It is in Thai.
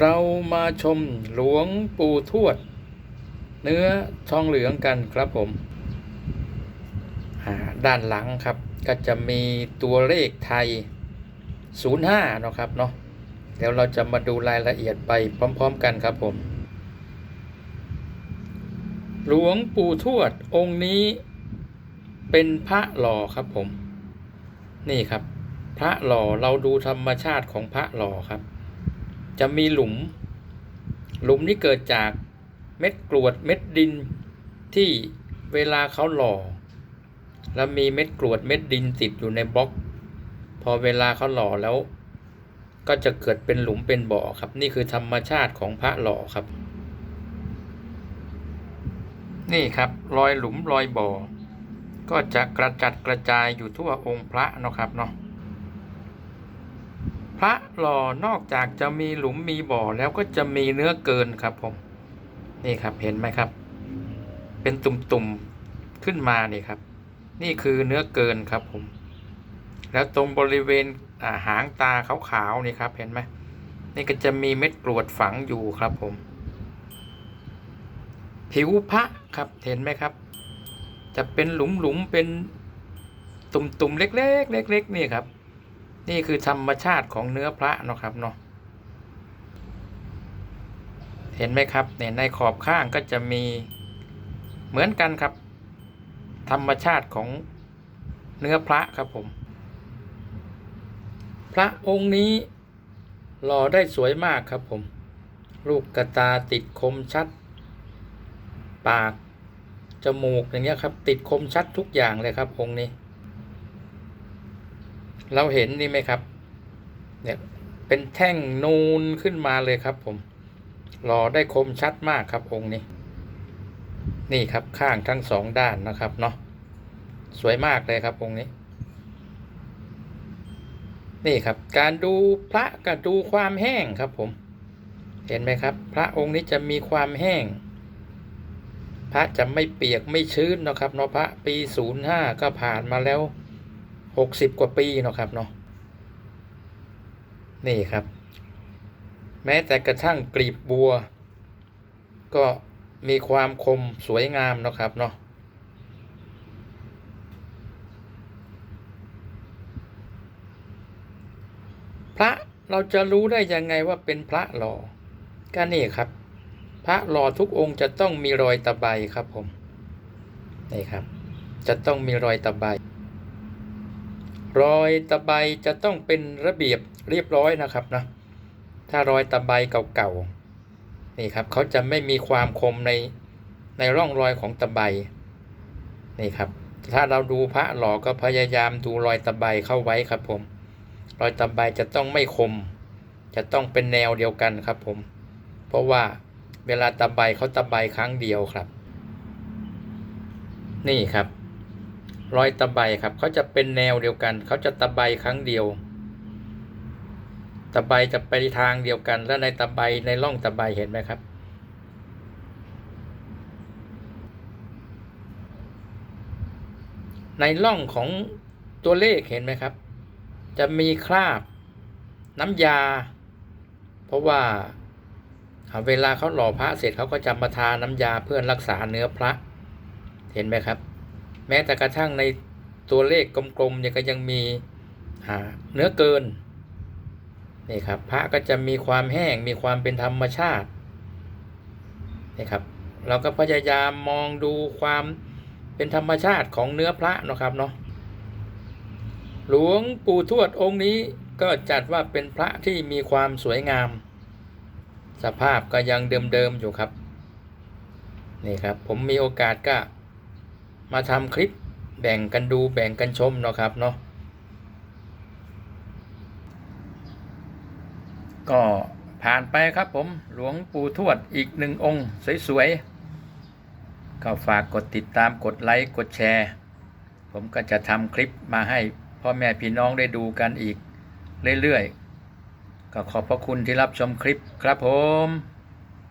เรามาชมหลวงปู่ทวด เนื้อทองเหลืองกันครับผม ด้านหลังครับก็จะมีตัวเลขไทย 05เนาะครับเนาะเดี๋ยวเราจะมาดูรายละเอียดไปพร้อมๆกันครับผม หลวงปู่ทวดองค์นี้เป็นพระหล่อครับผม นี่ครับ พระหล่อเราดูธรรมชาติของพระหล่อครับ จะมีหลุม หลุมนี้เกิดจากเม็ดกรวดเม็ดดินที่เวลาเขาหล่อ แล้วมีเม็ดกรวดเม็ดดินติดอยู่ในบล็อก พอเวลาเขาหล่อแล้ว ก็จะเกิดเป็นหลุมเป็นบ่อครับ นี่คือธรรมชาติของพระหล่อครับ นี่ครับรอยหลุมรอยบ่อ ก็จะกระจัดกระจายอยู่ทั่วองค์พระนะครับเนาะ พระหล่อนอกจากจะมีหลุมมีบ่อแล้วก็จะมีเนื้อเกินครับผม นี่ครับเห็นไหมครับ เป็นตุ่มๆขึ้นมานี่ครับ นี่คือเนื้อเกินครับผม แล้วตรงบริเวณาหางตาขาวๆนี่ครับ เห็นไหมนี่ก็จะมีเม็ดกรวดฝังอยู่ครับผม ผิวพระครับเห็นไหมครับ จะเป็นหลุมๆเป็นตุ่มๆเล็กๆเล็กๆนี่ครับ นี่คือธรรมชาติของเนื้อพระเนาะครับเนาะเห็นไหมครับเนี่ยในขอบข้างก็จะมีเหมือนกันครับ ธรรมชาติของเนื้อพระครับผม พระองค์นี้หล่อได้สวยมากครับผมลูกกระตาติดคมชัด ปาก จมูกอย่างเงี้ยครับ ติดคมชัดทุกอย่างเลยครับองค์นี้ เราเห็นนี่ไหมครับ เนี่ยเป็นแท่งนูนขึ้นมาเลยครับผมหล่อได้คมชัดมากครับองค์นี้ นี่ครับข้างทั้งสองด้านนะครับเนาะสวยมากเลยครับองค์นี้ นี่ครับ การดูพระก็ดูความแห้งครับผม เห็นไหมครับ พระองค์นี้จะมีความแห้ง พระจะไม่เปียกไม่ชื้นนะครับเนาะพระปีศูนย์ห้าก็ผ่านมาแล้ว หกสิบกว่าปีเนาะครับเนาะนี่ครับ แม้แต่กระทั่งกลีบบัว ก็มีความคมสวยงามเนาะครับเนาะพระเราจะรู้ได้ยังไงว่าเป็นพระหล่อก็นี่ครับ พระหล่อทุกองค์จะต้องมีรอยตะไบครับผมนี่ครับ จะต้องมีรอยตะไบ รอยตะไบจะต้องเป็นระเบียบเรียบร้อยนะครับนะถ้ารอยตะไบเก่าๆนี่ครับเขาจะไม่มีความคมในในร่องรอยของตะไบนี่ครับ ถ้าเราดูพระหล่อก็พยายามดูรอยตะไบเข้าไว้ครับผม รอยตะไบจะต้องไม่คม จะต้องเป็นแนวเดียวกันครับผม เพราะว่าเวลาตะไบเขาตะไบครั้งเดียวครับ นี่ครับ รอยตะไบครับเขาจะเป็นแนวเดียวกันเขาจะตะไบครั้งเดียว ตะไบจะไปทางเดียวกัน แล้วในตะไบในร่องตะไบเห็นไหมครับ ในร่องของตัวเลขเห็นไหมครับ จะมีคราบน้ำยา เพราะว่าเวลาเขาหล่อพระเสร็จเขาก็จะมาทาน้ำยาเพื่อรักษาเนื้อพระ เห็นไหมครับ แม้แต่กระทั่งในตัวเลขกลมๆเนี่ยก็ยังมีเนื้อเกินนี่ครับพระก็จะมีความแห้งมีความเป็นธรรมชาตินี่ครับ เราก็พยายามมองดูความเป็นธรรมชาติของเนื้อพระนะครับเนาะหลวงปู่ทวดองค์นี้ก็จัดว่าเป็นพระที่มีความสวยงาม สภาพก็ยังเดิมๆอยู่ครับ นี่ครับ ผมมีโอกาสก็ มาทำคลิปแบ่งกันดูแบ่งกันชมเนาะครับเนาะก็ผ่านไปครับผมหลวงปู่ทวดอีกหนึ่งองค์สวยๆก็ฝากกดติดตามกดไลค์กดแชร์ ผมก็จะทำคลิปมาให้พ่อแม่พี่น้องได้ดูกันอีกเรื่อยๆ ก็ขอบพระคุณที่รับชมคลิปครับผม